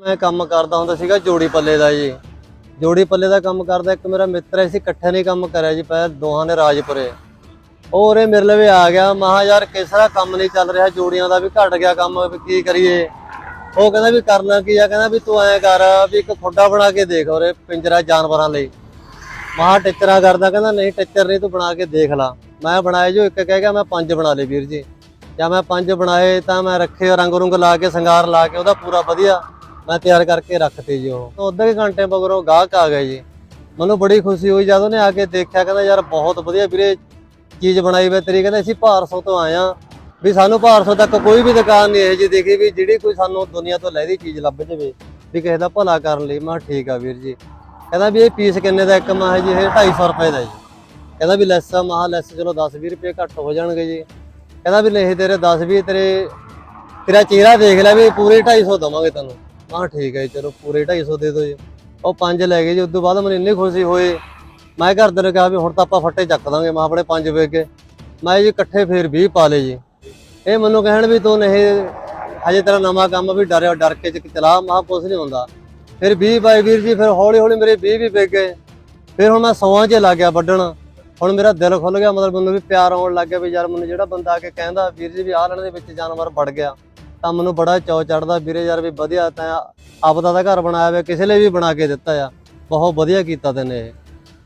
ਮੈਂ ਕੰਮ ਕਰਦਾ ਹੁੰਦਾ ਸੀਗਾ ਜੋੜੀ ਪੱਲੇ ਦਾ ਜੀ। ਜੋੜੀ ਪੱਲੇ ਦਾ ਕੰਮ ਕਰਦਾ ਇੱਕ ਮੇਰਾ ਮਿੱਤਰ ਹੈ ਸੀ ਇਕੱਠੇ ਨੇ ਕੰਮ ਕਰਿਆ ਜੀ ਪਹਿਲਾਂ ਦੋਹਾਂ ਨੇ ਰਾਜਪੁਰੇ। ਉਹ ਉਰੇ ਮੇਰੇ ਲਵੇ ਆ ਗਿਆ ਮਹਾ ਯਾਰ ਕਿਸਰਾ ਕੰਮ ਨਹੀਂ ਚੱਲ ਰਿਹਾ, ਜੋੜੀਆਂ ਦਾ ਵੀ ਘਟ ਗਿਆ ਕੰਮ, ਵੀ ਕੀ ਕਰੀਏ। ਉਹ ਕਹਿੰਦਾ ਵੀ ਕਰਨਾ ਕੀ ਆ, ਕਹਿੰਦਾ ਵੀ ਤੂੰ ਐਂ ਕਰ ਵੀ ਇੱਕ ਖੁੱਡਾ ਬਣਾ ਕੇ ਦੇਖ ਉਰੇ ਪਿੰਜਰਾ ਜਾਨਵਰਾਂ ਲਈ। ਮਹਾ ਟਿੱਚਰਾਂ ਕਰਦਾ, ਕਹਿੰਦਾ ਨਹੀਂ ਟਿੱਚਰ ਨਹੀਂ ਤੂੰ ਬਣਾ ਕੇ ਦੇਖ ਲਾ। ਮੈਂ ਬਣਾਏ ਜੋ ਇੱਕ ਕਹਿ ਗਿਆ, ਮੈਂ ਪੰਜ ਬਣਾ ਲਏ ਵੀਰ ਜੀ। ਜਾਂ ਮੈਂ ਪੰਜ ਬਣਾਏ ਤਾਂ ਮੈਂ ਰੱਖੇ ਰੰਗ ਰੁੰਗ ਲਾ ਕੇ, ਸ਼ਿੰਗਾਰ ਲਾ ਕੇ, ਉਹਦਾ ਪੂਰਾ ਵਧੀਆ। ਮੈਂ ਤਿਆਰ ਕਰਕੇ ਰੱਖਤੇ ਜੀ ਉਹ। ਅੱਧੇ ਕੁ ਘੰਟੇ ਮਗਰੋਂ ਗਾਹਕ ਆ ਗਏ ਜੀ। ਮੈਨੂੰ ਬੜੀ ਖੁਸ਼ੀ ਹੋਈ ਜਦੋਂ ਉਹਨੇ ਆ ਕੇ ਦੇਖਿਆ, ਕਹਿੰਦਾ, ਯਾਰ, ਬਹੁਤ ਵਧੀਆ ਵੀਰੇ, ਚੀਜ਼ ਬਣਾਈ ਵੇ ਤੇਰੀ। ਕਹਿੰਦਾ, ਅਸੀਂ ਭਾਰਸੋਂ ਤੋਂ ਆਏ ਆ। ਵੀ ਸਾਨੂੰ ਭਾਰਸੋਂ ਤੱਕ ਕੋਈ ਵੀ ਦੁਕਾਨ ਨਹੀਂ ਇਹੋ ਜੀ ਦੇਖੀ ਵੀ ਜਿਹੜੀ ਕੋਈ ਸਾਨੂੰ ਦੁਨੀਆ ਤੋਂ ਲੈਦੀ ਚੀਜ਼ ਲੱਭ ਜਾਵੇ। ਵੀ ਕਿਸੇ ਦਾ ਭਲਾ ਕਰਨ ਲਈ। ਮੈਂ ਕਿਹਾ, ਠੀਕ ਆ ਵੀਰ ਜੀ। ਕਹਿੰਦਾ ਵੀ ਇਹ ਪੀਸ ਕਿੰਨੇ ਦਾ? ਇੱਕ ਮੈਂ ਜੀ, ਇਹ 250 ਰੁਪਏ ਦਾ ਜੀ। ਕਹਿੰਦਾ ਵੀ ਲੈਸ ਆ। ਮਹਾ ਲੈਸ ਚਲੋ 10 20 ਰੁਪਏ ਘੱਟ ਹੋ ਜਾਣਗੇ ਜੀ। ਕਹਿੰਦਾ ਵੀ ਨਹੀਂ ਤੇਰੇ 10 20 ਤੇਰੇ, ਤੇਰਾ ਚਿਹਰਾ ਦੇਖ ਲੈ ਵੀ ਪੂਰੇ 250 ਦਵਾਂਗੇ ਤੈਨੂੰ। ਮੈਂ ਕਿਹਾ ਠੀਕ ਹੈ ਜੀ, ਚਲੋ ਪੂਰੇ 250 ਦੇ ਦਿਓ ਜੀ। ਉਹ ਪੰਜ ਲੈ ਗਏ ਜੀ, ਉਸ ਤੋਂ ਬਾਅਦ ਮੈਨੂੰ ਇੰਨੀ ਖੁਸ਼ੀ ਹੋਈ ਮੈਂ ਘਰਦਿਆਂ ਨੂੰ ਕਿਹਾ ਵੀ ਹੁਣ ਤਾਂ ਆਪਾਂ ਫੱਟੇ ਚੱਕ ਦਾਂਗੇ, ਮੈਂ ਆਪਣੇ ਪੰਜ ਵੇਚ ਕੇ। ਮੈਂ ਜੀ ਇਕੱਠੇ ਫੇਰ 20 ਪਾ ਲਏ ਜੀ। ਇਹ ਮੈਨੂੰ ਕਹਿਣ ਵੀ ਤੂੰ ਨਹੀਂ, ਹਜੇ ਤੇਰਾ ਨਵਾਂ ਕੰਮ ਵੀ ਡਰਿਆ, ਡਰ ਕੇ ਚ ਚਲਾ ਮਹਾ ਕੁਛ ਨਹੀਂ ਹੁੰਦਾ। ਫਿਰ 20 ਬਾਈ ਵੀਰ ਜੀ, ਫਿਰ ਹੌਲੀ ਹੌਲੀ ਮੇਰੇ 20 ਵੀ ਵਿਕ ਗਏ। ਫਿਰ ਹੁਣ ਮੈਂ ਸੌਆਂ 'ਚ ਲੱਗ ਗਿਆ ਵੱਢਣ। ਹੁਣ ਮੇਰਾ ਦਿਲ ਖੁੱਲ ਗਿਆ, ਮਤਲਬ ਮੈਨੂੰ ਵੀ ਪਿਆਰ ਆਉਣ ਲੱਗ ਗਿਆ ਵੀ ਯਾਰ ਮੈਨੂੰ ਜਿਹੜਾ ਬੰਦਾ ਆ ਕੇ ਕਹਿੰਦਾ, ਵੀਰ ਜੀ ਵੀ ਆਹ ਲੈਣ ਦੇ ਵਿੱਚ ਜਾਨਵਰ ਵੜ ਗਿਆ। ਤਾਂ ਮੈਨੂੰ ਬੜਾ ਚਾਅ ਚੜਦਾ ਵੀਰੇ ਯਾਰ ਵੀ ਵਧੀਆ ਤਾਂ ਆਪਦਾ ਦਾ ਘਰ ਬਣਾਇਆ ਵੇ ਕਿਸੇ ਲਈ ਵੀ ਬਣਾ ਕੇ ਦਿੱਤਾ ਆ। ਬਹੁਤ ਵਧੀਆ ਕੀਤਾ ਤੈਨੇ ਇਹ।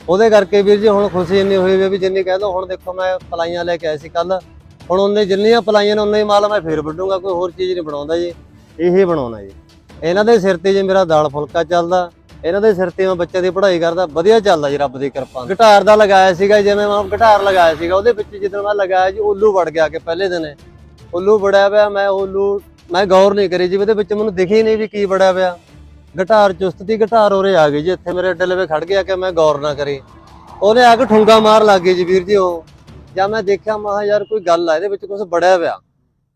ਉਹਦੇ ਕਰਕੇ ਵੀਰ ਜੀ ਹੁਣ ਖੁਸ਼ੀ ਇੰਨੀ ਹੋਈ ਵੀ ਜਿੰਨੀ ਕਹਿ ਦੋ, ਹੁਣ ਦੇਖੋ ਮੈਂ ਪਲਾਈਆਂ ਲੈ ਕੇ ਆਇਆ ਸੀ ਕੱਲ ਹੁਣ ਉਹਨੇ ਜਿੰਨੀਆਂ ਪਲਾਈਆਂ ਨੇ ਉਨਾ ਹੀ ਮਾਲ ਮੈਂ ਫੇਰ ਵੱਢੂੰਗਾ, ਕੋਈ ਹੋਰ ਚੀਜ਼ ਨਹੀਂ ਬਣਾਉਂਦਾ ਜੀ। ਇਹੀ ਬਣਾਉਣਾ ਜੀ। ਇਹਨਾਂ ਦੇ ਸਿਰ ਤੇ ਜੇ ਮੇਰਾ ਦਾਲ ਫੁਲਕਾ ਚੱਲਦਾ, ਇਹਨਾਂ ਦੇ ਸਿਰ ਤੇ ਮੈਂ ਬੱਚਿਆਂ ਦੀ ਪੜ੍ਹਾਈ ਕਰਦਾ, ਵਧੀਆ ਚੱਲਦਾ ਜੀ ਰੱਬ ਦੀ ਕਿਰਪਾ ਨਾਲ। ਗਿਟਾਰ ਦਾ ਲਗਾਇਆ ਸੀਗਾ ਜਿਵੇਂ ਮੈਂ ਗਿਟਾਰ ਲਗਾਇਆ ਸੀਗਾ, ਉਹਦੇ ਵਿੱਚ ਜਦੋਂ ਮੈਂ ਲਗਾਇਆ ਜੀ, ਉੱਲੂ ਵੜ ਗਿਆ ਕਿ ਪਹਿਲੇ ਦਿਨ। ਉੱਲੂ ਬੜਿਆ ਪਿਆ, ਮੈਂ ਉੱਲੂ, ਮੈਂ ਗੌਰ ਨਹੀਂ ਕਰੀ ਜੀ, ਉਹਦੇ ਵਿੱਚ ਮੈਨੂੰ ਦਿਖੀ ਨਹੀਂ ਵੀ ਕੀ ਬੜਿਆ ਪਿਆ। ਗਿਟਾਰ ਚੁਸਤ ਦੀ ਗਿਟਾਰ ਉਰੇ ਆ ਗਈ ਜੀ, ਇੱਥੇ ਮੇਰੇ ਅੱਡੇ ਲਵੇ ਖੜ ਗਿਆ ਕਿ ਮੈਂ ਗੌਰ ਨਾ ਕਰੀ। ਉਹਨੇ ਆ ਕੇ ਠੁੰਗਾ ਮਾਰ ਲੱਗ ਗਈ ਜੀ ਵੀਰ ਜੀ ਉਹ। ਜਾਂ ਮੈਂ ਦੇਖਿਆ ਮਹਾ ਯਾਰ ਕੋਈ ਗੱਲ ਆ, ਇਹਦੇ ਵਿੱਚ ਕੁਝ ਬੜਿਆ ਪਿਆ।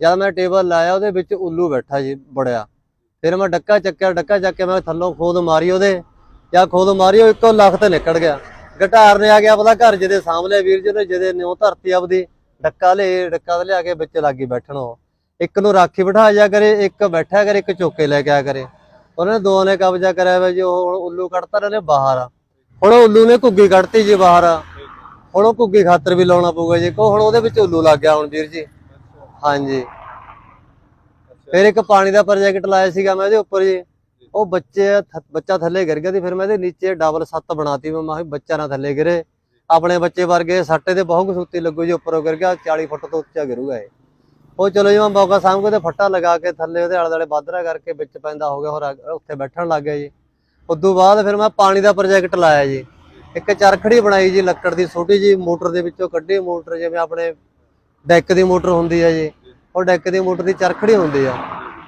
ਜਾਂ ਮੈਂ ਟੇਬਲ ਲਾਇਆ, ਉਹਦੇ ਵਿੱਚ ਉੱਲੂ ਬੈਠਾ ਜੀ, ਬੜਿਆ। ਫਿਰ ਮੈਂ ਡੱਕਾ ਚੱਕਿਆ, ਡੱਕਾ ਚੱਕ ਕੇ ਮੈਂ ਥੱਲੋਂ ਖੋਦ ਮਾਰੀ ਉਹਦੇ। ਜਾਂ ਖੋਦ ਮਾਰੀ, ਉਹ ਇੱਕੋ ਲੱਖ ਤੇ ਨਿਕਲ ਗਿਆ। ਗਿਟਾਰ ਨੇ ਆ ਗਿਆ ਆਪਦਾ ਘਰ ਜਿਹਦੇ ਸਾਹਮਣੇ, ਵੀਰ ਜੀ ਨੇ ਜਿਹਦੇ ਨਿਉ ਧਰਤੀ ਆਪਦੀ। ਡੱਕਾ ਲੈ, ਡੱਕਾ ਤੇ ਲਿਆ ਕੇ ਵਿੱਚ ਲੱਗੀ ਬੈਠਣ ਉਹ। ਇੱਕ ਨੂੰ ਰਾਖੀ ਬਿਠਾ ਜਾ ਕਰੇ, ਇੱਕ ਬੈਠਾ ਕਰੇ, ਇੱਕ ਚੋਕੇ ਲੈ ਕੇ ਆ ਕਰੇ। ਉਹਨੇ ਦੋ ਨੇ ਕਬਜ਼ਾ ਕਰਿਆ ਵਾ ਜੀ, ਉਹ ਉੱਲੂ ਕੱਢਤਾ ਰਹੇ ਬਾਹਰ ਹੁਣ ਉੱਲੂ ਨੇ ਘੁੱਗੀ ਕੱਢਤੀ ਜੀ ਬਾਹਰ ਹੁਣ ਉਹ ਘੁੱਗੀ ਖਾਤਰ ਵੀ ਲਾਉਣਾ ਪਊਗਾ ਜੀ। ਕੋ ਹੁਣ ਉਹਦੇ ਵਿੱਚ ਉੱਲੂ ਲੱਗ ਗਿਆ ਹੁਣ ਵੀਰ ਜੀ। ਹਾਂਜੀ। ਫਿਰ ਇੱਕ ਪਾਣੀ ਦਾ ਪ੍ਰੋਜੈਕਟ ਲਾਇਆ ਸੀਗਾ ਮੈਂ ਇਹਦੇ ਉੱਪਰ ਜੀ। ਉਹ ਬੱਚੇ ਬੱਚਾ ਥੱਲੇ ਗਿਰ ਗਿਆ ਤੇ ਫਿਰ ਮੈਂ ਇਹਦੇ ਨੀਚੇ ਡਬਲ ਸੱਤ ਬਣਾਤੀ। ਮੈਂ ਕਿਹਾ ਬੱਚਾ ਨਾ ਥੱਲੇ ਗਿਰੇ। ਆਪਣੇ ਬੱਚੇ ਵਰਗੇ ਸੱਟੇ ਤੇ ਬਹੁਤ ਕਸੂਤੀ ਲੱਗੂ ਜੀ, ਉੱਪਰੋਂ ਗਿਰ ਗਿਆ 40 ਫੁੱਟ ਤੋਂ ਉੱਚਾ ਗਿਰੂਗਾ ਇਹ। ਉਹ ਚਲੋ ਜੀ, ਮੈਂ ਮੌਕਾ ਸਾਂਭ ਕੇ ਤੇ ਫੱਟਾ ਲਗਾ ਕੇ ਥੱਲੇ ਉਹਦੇ ਆਲੇ ਦੁਆਲੇ ਬਾਦਰਾ ਕਰਕੇ ਵਿੱਚ ਪੈਂਦਾ ਹੋ ਗਿਆ, ਹੋਰ ਉੱਥੇ ਬੈਠਣ ਲੱਗ ਗਿਆ ਜੀ। ਉਦੋਂ ਬਾਅਦ ਫਿਰ ਮੈਂ ਪਾਣੀ ਦਾ ਪ੍ਰੋਜੈਕਟ ਲਾਇਆ ਜੀ। ਇੱਕ ਚਰਖੜੀ ਬਣਾਈ ਜੀ, ਲੱਕੜ ਦੀ ਛੋਟੀ ਜੀ, ਮੋਟਰ ਦੇ ਵਿੱਚੋਂ ਕੱਢੀ ਮੋਟਰ, ਜਿਵੇਂ ਆਪਣੇ ਡੈਕ ਦੀ ਮੋਟਰ ਹੁੰਦੀ ਹੈ ਜੀ। ਉਹ ਡੈਕ ਦੀ ਮੋਟਰ ਦੀ ਚਰਖੜੀ ਹੁੰਦੀ ਆ।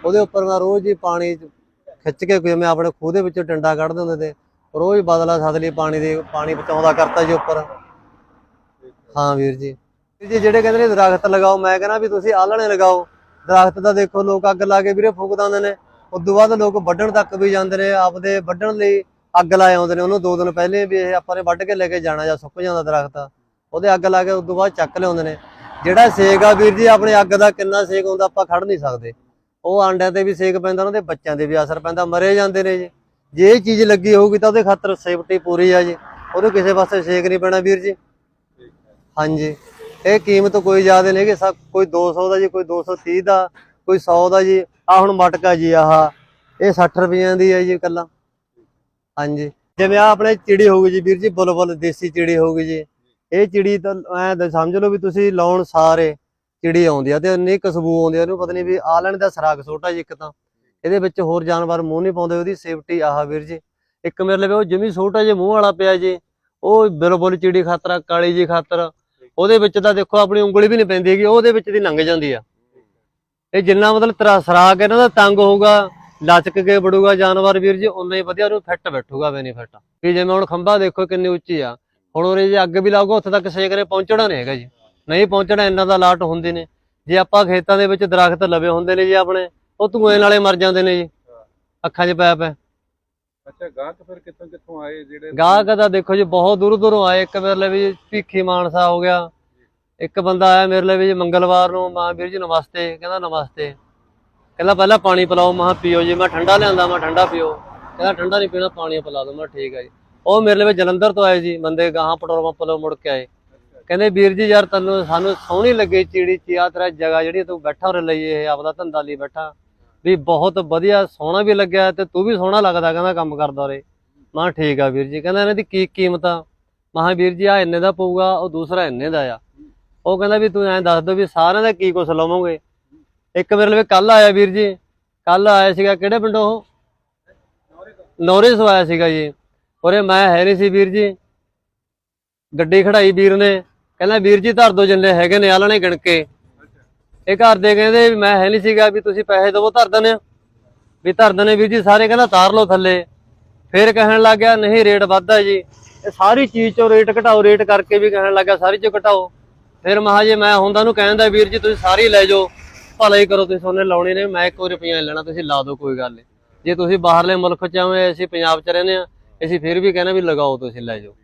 ਉਹਦੇ ਉੱਪਰ ਮੈਂ ਰੋਜ਼ ਹੀ ਪਾਣੀ ਖਿੱਚ ਕੇ, ਜਿਵੇਂ ਆਪਣੇ ਖੂਹ ਦੇ ਵਿੱਚੋਂ ਡੰਡਾ ਕੱਢਦੇ ਹੁੰਦੇ ਤੇ ਰੋਜ਼ ਬਦਲਾ ਸੱਦ ਲਈ ਪਾਣੀ ਦੇ, ਪਾਣੀ ਪਹੁੰਚਾਉਂਦਾ ਕਰਤਾ ਜੀ ਉੱਪਰ। ਹਾਂ ਵੀਰ ਜੀ। ਵੀਰ ਜੀ, ਜਿਹੜੇ ਕਹਿੰਦੇ ਨੇ ਦਰਖਤ ਲਗਾਓ, ਮੈਂ ਕਹਿੰਦਾ ਵੀ ਤੁਸੀਂ ਆਲਣੇ ਲਗਾਓ। ਦਰਖਤ ਤਾਂ ਦੇਖੋ ਲੋਕ ਅੱਗ ਲਾ ਕੇ ਵੀਰੇ ਫੂਕ ਦਿੰਦੇ ਨੇ। ਉਦੋਂ ਬਾਅਦ ਲੋਕ ਵੱਢਣ ਤੱਕ ਵੀ ਜਾਂਦੇ ਨੇ, ਆਪਦੇ ਵੱਢਣ ਲਈ ਅੱਗ ਲਾਏ ਆਉਂਦੇ ਨੇ। ਉਹਨੂੰ ਦੋ ਦਿਨ ਪਹਿਲੇ ਵੀ ਇਹ ਆਪਾਂ ਨੇ ਵੱਢ ਕੇ ਲੈ ਕੇ ਜਾਣਾ ਜਾਂ ਸੁੱਕ ਜਾਂਦਾ ਦਰਖਤ। ਉਹਦੇ ਅੱਗ ਲਾ ਕੇ ਉਦੋਂ ਬਾਅਦ ਚੱਕ ਲਿਆਉਂਦੇ ਨੇ। ਜਿਹੜਾ ਸੇਕ ਆ ਵੀਰ ਜੀ, ਆਪਣੇ ਅੱਗ ਦਾ ਕਿੰਨਾ ਸੇਕ ਹੁੰਦਾ ਆਪਾਂ ਖੜ ਨਹੀਂ ਸਕਦੇ। ਉਹ ਆਂਡਿਆਂ ਤੇ ਵੀ ਸੇਕ ਪੈਂਦਾ, ਉਹਨਾਂ ਦੇ ਬੱਚਿਆਂ ਤੇ ਵੀ ਅਸਰ ਪੈਂਦਾ, ਮਰੇ ਜਾਂਦੇ ਨੇ ਜੀ। ਜੇ ਇਹ ਚੀਜ਼ ਲੱਗੀ ਹੋਊਗੀ ਤਾਂ ਉਹਦੇ ਖਾਤਰ ਸੇਫਟੀ ਪੂਰੀ ਆ ਜੀ। ਉਹਨੂੰ ਕਿਸੇ ਪਾਸੇ ਸੇਕ ਨਹੀਂ ਪੈਣਾ ਵੀਰ ਜੀ। ਹਾਂਜੀ। ਇਹ ਕੀਮਤ ਕੋਈ ਜ਼ਿਆਦਾ ਨਹੀਂ ਕਿ ਸਭ ਕੋਈ 200 ਦਾ ਜੀ, ਕੋਈ 230 ਦਾ, ਕੋਈ 100 ਦਾ ਜੀ। ਆ ਹੁਣ ਮਟਕਾ ਜੀ ਆਹ। ਇਹ 60 ਰੁਪਈਆਂ ਦੀ ਹੈ ਜੀ ਕੱਲਾ ਹਾਂਜੀ। ਜਿਵੇਂ ਆ ਆਪਣੇ ਚਿੜੀ ਹੋਊਗੀ ਜੀ ਵੀਰ ਜੀ ਬੁਲਬੁਲ ਦੇਸੀ ਚਿੜੀ ਹੋਊਗੀ ਜੀ। ਇਹ ਚਿੜੀ ਤਾਂ ਐ ਸਮਝ ਲਓ ਵੀ ਤੁਸੀਂ ਲਾਉਣ ਸਾਰੇ ਚਿੜੀ ਆਉਂਦੀ ਆ ਤੇ ਇੰਨੀ ਖੁਸ਼ਬੂ ਆਉਂਦੀ ਆ, ਉਹਨੂੰ ਪਤਾ ਨਹੀਂ ਵੀ ਆ ਲੈਣ ਦਾ ਸਰਾਗ ਛੋਟਾ ਜੀ ਇੱਕ ਤਾਂ। ਇਹਦੇ ਵਿੱਚ ਹੋਰ ਜਾਨਵਰ ਮੂੰਹ ਨਹੀਂ ਪਾਉਂਦੇ, ਉਹਦੀ ਸੇਫਟੀ ਆਹ ਵੀਰ ਜੀ। ਇੱਕ ਮੇਰੇ ਲਈ ਉਹ ਜਮੀ ਛੋਟਾ ਜਿਹਾ ਮੂੰਹ ਵਾਲਾ ਪਿਆ ਜੀ, ਉਹ ਬੁਲਬੁਲ ਚਿੜੀ ਖਾਤਰ ਕਾਲੀ ਜੀ ਖਾਤਰ, ਉਹਦੇ ਵਿੱਚ ਤਾਂ ਦੇਖੋ ਆਪਣੀ ਉਂਗਲੀ ਵੀ ਨਹੀਂ ਪੈਂਦੀ ਹੈਗੀ ਉਹਦੇ ਵਿੱਚ ਦੀ ਲੰਘ ਜਾਂਦੀ ਆ। ਇਹ ਜਿੰਨਾ ਮਤਲਬ ਤਰਾ ਇਹਨਾਂ ਦਾ ਤੰਗ ਹੋਊਗਾ, ਲਚਕ ਕੇ ਬੜੂਗਾ ਜਾਨਵਰ ਵੀਰ ਜੀ ਉਨਾ ਹੀ ਵਧੀਆ, ਉਹਨੂੰ ਫਿੱਟ ਬੈਠੂਗਾ ਬੈਨੀਫਿਟ ਵੀ ਜਿਵੇਂ ਹੁਣ ਖੰਭਾ ਦੇਖੋ ਕਿੰਨੀ ਉੱਚੀ ਆ। ਹੁਣ ਉਹਦੇ ਜੇ ਅੱਗ ਵੀ ਲਾਊਗਾ, ਉੱਥੇ ਤੱਕ ਸੇਕ ਪਹੁੰਚਣਾ ਨਹੀਂ ਹੈਗਾ ਜੀ। ਨਹੀਂ ਪਹੁੰਚਣਾ, ਇੰਨਾ ਦਾ ਲਾਟ ਹੁੰਦੇ ਨੇ। ਜੇ ਆਪਾਂ ਖੇਤਾਂ ਦੇ ਵਿੱਚ ਦਰਖਤ ਲਵੇ ਹੁੰਦੇ ਨੇ ਜੀ ਆਪਣੇ ਉਹ ਧੂਏ ਨਾਲੇ ਮਰ ਜਾਂਦੇ ਨੇ ਜੀ। ਅੱਖਾਂ 'ਚ ਪੈ ਪੈ ਅੱਛਾ ਗਾਹਕ ਫਿਰ ਕਿੱਥੋਂ ਕਿੱਥੋਂ ਆਏ ਜਿਹੜੇ ਗਾਹਕ ਦਾ ਦੇਖੋ ਜੀ ਬਹੁਤ ਦੂਰ ਦੂਰੋਂ ਆਏ। ਇੱਕ ਮੇਰੇ ਲਈ ਵੀ ਭੀਖੀ ਮਾਨਸਾ ਹੋ ਗਿਆ। ਇੱਕ ਬੰਦਾ ਆਇਆ ਮੇਰੇ ਲਈ ਵੀ ਜੀ ਮੰਗਲਵਾਰ ਨੂੰ ਮਾਂ ਵੀਰ ਜੀ ਨਮਸਤੇ। ਕਹਿੰਦਾ ਨਮਸਤੇ। ਕਹਿੰਦਾ ਪਹਿਲਾਂ ਪਾਣੀ ਪਿਲਾਓ। ਮੈਂ ਪੀਓ ਜੀ। ਮੈਂ ਠੰਡਾ ਲਿਆਂਦਾ। ਮੈਂ ਠੰਡਾ ਪੀਓ। ਕਹਿੰਦਾ ਠੰਡਾ ਨਹੀਂ ਪੀਣਾ ਪਾਣੀ ਪਿਲਾ ਦਿਓ। ਮੈਂ ਠੀਕ ਹੈ ਜੀ। ਉਹ ਮੇਰੇ ਲਈ ਜਲੰਧਰ ਤੋਂ ਆਏ ਜੀ ਬੰਦੇ ਗਾਹਾਂ ਪੈਟਰੋਲ ਪੰਪ ਤੋਂ ਮੁੜ ਕੇ ਆਏ। ਕਹਿੰਦੇ ਵੀਰ ਜੀ ਯਾਰ ਤੈਨੂੰ ਸਾਨੂੰ ਸੋਹਣੀ ਲੱਗੀ ਚੀੜੀ ਚਿਆ ਤੇਰਾ ਜਗ੍ਹਾ ਜਿਹੜੀ ਤੂੰ ਬੈਠਾ ਉਰੇ ਲਈ ਇਹ ਆਪਦਾ ਧੰਦਾ ਲਈ ਬੈਠਾ। ਵੀ ਬਹੁਤ ਵਧੀਆ ਸੋਹਣਾ ਵੀ ਲੱਗਿਆ ਤੇ ਤੂੰ ਵੀ ਸੋਹਣਾ ਲੱਗਦਾ ਕਹਿੰਦਾ ਕੰਮ ਕਰਦਾ ਉਰੇ। ਮੈਂ ਕਿਹਾ ਠੀਕ ਆ ਵੀਰ ਜੀ, ਕਹਿੰਦਾ ਇਹਨਾਂ ਦੀ ਕੀ ਕੀਮਤ ਆ? ਮੈਂ ਕਿਹਾ ਵੀਰ ਜੀ ਆ ਇੰਨੇ ਦਾ ਪਊਗਾ, ਉਹ ਦੂਸਰਾ ਇੰਨੇ ਦਾ ਆ। ਉਹ ਕਹਿੰਦਾ ਵੀ ਤੂੰ ਐਂ ਦੱਸ ਦੋ ਵੀ ਸਾਰਿਆਂ ਦਾ ਕੀ ਕੁਛ ਲਵੋਗੇ। ਇੱਕ ਮੇਰੇ ਲਈ ਕੱਲ ਆਇਆ ਵੀਰ ਜੀ ਕੱਲ ਆਇਆ ਸੀਗਾ ਕਿਹੜੇ ਪਿੰਡੋਂ ਉਹ? ਨੌਰੇ ਤੋਂ ਆਇਆ ਸੀਗਾ ਜੀ। ਉਰੇ ਮੈਂ ਹੈ ਨਹੀਂ ਸੀ ਵੀਰ ਜੀ। ਗੱਡੀ ਖੜਾਈ ਵੀਰ ਨੇ, ਕਹਿੰਦਾ ਵੀਰ ਜੀ ਧਰ ਦੋ ਜਿੰਨੇ ਹੈਗੇ ਨੇ ਆਲਣੇ ਗਿਣ ਕੇ। ਇਹ ਘਰ ਦੇ ਕਹਿੰਦੇ ਵੀ ਮੈਂ ਹੈ ਨਹੀਂ ਸੀਗਾ ਵੀ ਤੁਸੀਂ ਪੈਸੇ ਦਵੋ ਧਰ ਦਨੇ। ਵੀ ਧਰ ਦਨੇ ਵੀਰ ਜੀ ਸਾਰੇ ਕਹਿੰਦਾ ਤਾਰ ਲਓ ਥੱਲੇ। ਫਿਰ ਕਹਿਣ ਲੱਗ ਗਿਆ ਨਹੀਂ ਰੇਟ ਵੱਧਦਾ ਜੀ। ਇਹ ਸਾਰੀ ਚੀਜ਼ ਚੋਂ ਰੇਟ ਘਟਾਓ ਰੇਟ ਕਰਕੇ ਵੀ ਕਹਿਣ ਲੱਗਾ ਸਾਰੀ ਚੋਂ ਘਟਾਓ। ਫਿਰ ਮਹਾ ਜੇ ਮੈਂ ਹੁੰਦਾ ਨੂੰ ਕਹਿੰਦਾ ਵੀਰ ਜੀ ਤੁਸੀਂ ਸਾਰੀ ਲੈ ਜਾਓ। ਭਲਾ ਹੀ ਕਰੋ ਤੁਸੀਂ ਸੋਨੇ ਲਾਉਣੇ ਨੇ ਮੈਂ ਕੋਈ ਰੁਪਈਆ ਨਹੀਂ ਲੈਣਾ ਤੁਸੀਂ ਲਾ ਦਿਓ ਕੋਈ ਗੱਲ ਨਹੀਂ। ਜੇ ਤੁਸੀਂ ਬਾਹਰਲੇ ਮੁਲਕ ਚ ਆਵੇਂ ਅਸੀਂ ਪੰਜਾਬ ਚ ਰਹਿੰਦੇ ਆ ਅਸੀਂ ਫਿਰ ਵੀ ਕਹਿੰਦੇ ਵੀ ਲਗਾਓ ਤੁਸੀਂ ਲੈ ਜਾਓ।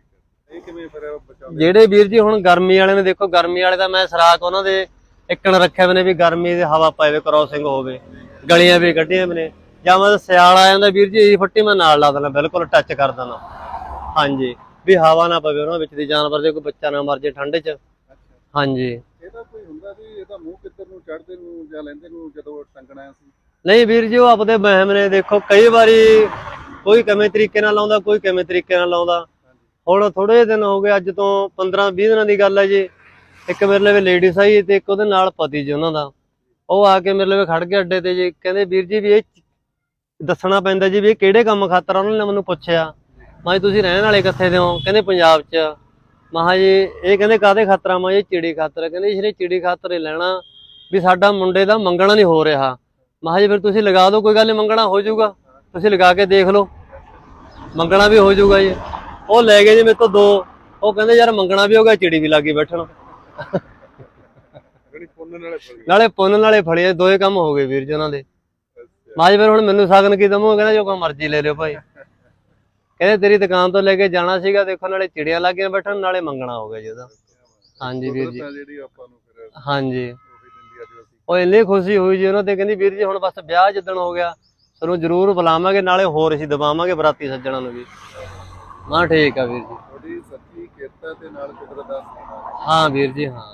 ਜਿਹੜੇ ਵੀਰ ਜੀ ਹੁਣ ਗਰਮੀ ਵਾਲੇ ਨੇ ਦੇਖੋ ਗਰਮੀ ਵਾਲੇ ਦਾ ਮੈਂ ਸਰਾਕ ਉਹਨਾਂ ਦੇ ਇੱਕਣ ਰੱਖਿਆ ਹੋਏ ਨੇ ਵੀ ਗਰਮੀ ਦੇ ਹਵਾ ਪਾਵੇ ਕ੍ਰੋਸਿੰਗ ਹੋਵੇ ਗਲੀਆਂ ਵੀ ਕੱਢੀਆਂ ਹੋਏ ਨੇ ਜਾਂ ਮੈਂ ਸਿਆਲ ਆ ਜਾਂਦਾ ਵੀਰ ਜੀ ਇਹ ਫੱਟੀ ਮੈਂ ਨਾਲ ਲਾ ਦੇਣਾ ਬਿਲਕੁਲ ਟੱਚ ਕਰ ਦੇਣਾ ਹਾਂਜੀ ਵੀ ਹਵਾ ਨਾ ਪਵੇ ਉਹਨਾਂ ਵਿੱਚ ਦੀ ਜਾਨਵਰ ਦੇ ਕੋਈ ਬੱਚਾ ਨਾ ਮਰ ਜੇ ਠੰਡ 'ਚ। ਹਾਂਜੀ। ਇਹਦਾ ਕੋਈ ਹੁੰਦਾ ਵੀ ਇਹਦਾ ਮੂੰਹ ਕਿੱਧਰ ਨੂੰ ਚੜਦੇ ਨੂੰ ਜਾਂ ਲੈਂਦੇ ਨੂੰ ਜਦੋਂ ਟੰਗਣਾ ਸੀ? ਨਹੀਂ ਵੀਰ ਜੀ ਉਹ ਆਪਦੇ ਵਹਿਮ ਨੇ ਦੇਖੋ ਕਈ ਵਾਰੀ ਕੋਈ ਕਿਵੇਂ ਤਰੀਕੇ ਨਾਲ ਲਾਉਂਦਾ ਕੋਈ ਕਿਵੇਂ ਤਰੀਕੇ ਨਾਲ ਲਾਉਂਦਾ। ਹੁਣ ਥੋੜੇ ਦਿਨ ਹੋ ਗਏ ਅੱਜ ਤੋਂ 15 20 ਦਿਨਾਂ ਦੀ ਗੱਲ ਹੈ ਜੀ। ਇੱਕ ਮੇਰੇ ਲਈ ਲੇਡੀਸ ਆਈ ਤੇ ਇੱਕ ਉਹਦੇ ਨਾਲ ਪਤੀ ਜੀ ਉਹਨਾਂ ਦਾ। ਉਹ ਆ ਕੇ ਮੇਰੇ ਲਈ ਖੜ ਕੇ ਅੱਡੇ ਤੇ ਜੀ। ਕਹਿੰਦੇ ਵੀਰ ਜੀ ਵੀ ਇਹ ਦੱਸਣਾ ਪੈਂਦਾ ਜੀ ਵੀ ਇਹ ਕਿਹੜੇ ਕੰਮ ਖਾਤਰ ਉਹਨਾਂ ਨੇ ਮੈਨੂੰ ਪੁੱਛਿਆ। ਮੈਂ ਤੁਸੀਂ ਰਹਿਣ ਵਾਲੇ ਕਿੱਥੇ ਦੇ ਹੋ? ਕਹਿੰਦੇ ਪੰਜਾਬ 'ਚ। ਮਹਾ ਜੀ, ਇਹ ਕਹਿੰਦੇ ਕਾਦੇ ਖਾਤਰ ਆ? ਮੈਂ ਇਹ ਚਿੜੀ ਖਾਤਰ। ਕਹਿੰਦੇ ਇਸਨੇ ਚਿੜੀ ਖਾਤਰ ਹੀ ਲੈਣਾ। ਵੀ ਸਾਡਾ ਮੁੰਡੇ ਦਾ ਮੰਗਣਾ ਨਹੀਂ ਹੋ ਰਿਹਾ। ਮਹਾ ਜੀ, ਫਿਰ ਤੁਸੀਂ ਲਗਾ ਦਿਓ, ਕੋਈ ਗੱਲ ਨਹੀਂ, ਮੰਗਣਾ ਹੋ ਜਾਊਗਾ। ਤੁਸੀਂ ਲਗਾ ਕੇ ਦੇਖ ਲਓ। ਮੰਗਣਾ ਵੀ ਹੋ ਜਾਊਗਾ ਜੀ। ਉਹ ਲੈ ਗਏ ਜੀ ਮੇਰੇ ਤੋਂ ਦੋ। ਉਹ ਕਹਿੰਦੇ ਯਾਰ ਮੰਗਣਾ ਵੀ ਹੋਗਾ ਚਿੜੀ ਵੀ ਲੱਗੀ ਬੈਠਣ। ਜਿਹੜੀ ਪੁੰਨ ਨਾਲੇ ਪੁੰਨ ਨਾਲੇ ਫੜੇ ਦੋਏ ਕੰਮ ਹੋ ਗਏ ਵੀਰ ਜੀ ਉਹਨਾਂ ਦੇ। ਮਾਜ ਫਿਰ ਹੁਣ ਮੈਨੂੰ ਸਾਗਨ ਕੀ ਦਮੋ ਕਹਿੰਦਾ ਜੋ ਕੋਈ ਮਰਜ਼ੀ ਲੈ ਲਿਓ ਭਾਈ। ਕਹਿੰਦੇ ਤੇਰੀ ਦੁਕਾਨ ਤੋਂ ਲੈ ਕੇ ਜਾਣਾ ਸੀਗਾ ਦੇਖੋ ਨਾਲੇ ਚਿੜੀਆਂ ਲੱਗੀਆਂ ਬੈਠਣ ਨਾਲੇ ਮੰਗਣਾ ਹੋ ਗਿਆ ਜੀ ਉਹਦਾ। ਹਾਂਜੀ ਵੀਰ ਜੀ। ਹਾਂਜੀ। ਉਹੀ ਇੰਨੀ ਖੁਸ਼ੀ ਹੋਈ ਜੀ ਉਹਨਾਂ ਤੇ ਕਹਿੰਦੀ ਵੀਰ ਜੀ ਹੁਣ ਬਸ ਵਿਆਹ ਜਿੱਦਣ ਹੋ ਗਿਆ ਤੁਹਾਨੂੰ ਜ਼ਰੂਰ ਬੁਲਾਵਾਂਗੇ ਨਾਲੇ ਹੋਰ ਅਸੀਂ ਦਬਾਵਾਂਗੇ ਬਰਾਤੀ ਸੱਜਣਾ ਨੂੰ ਵੀ। ਹਾਂ ਠੀਕ ਆ ਵੀਰ ਜੀ। ਤੇ ਨਾਲ ਕੁਦਰਤ ਦਾ ਹਾਂ ਵੀਰ ਜੀ ਹਾਂ।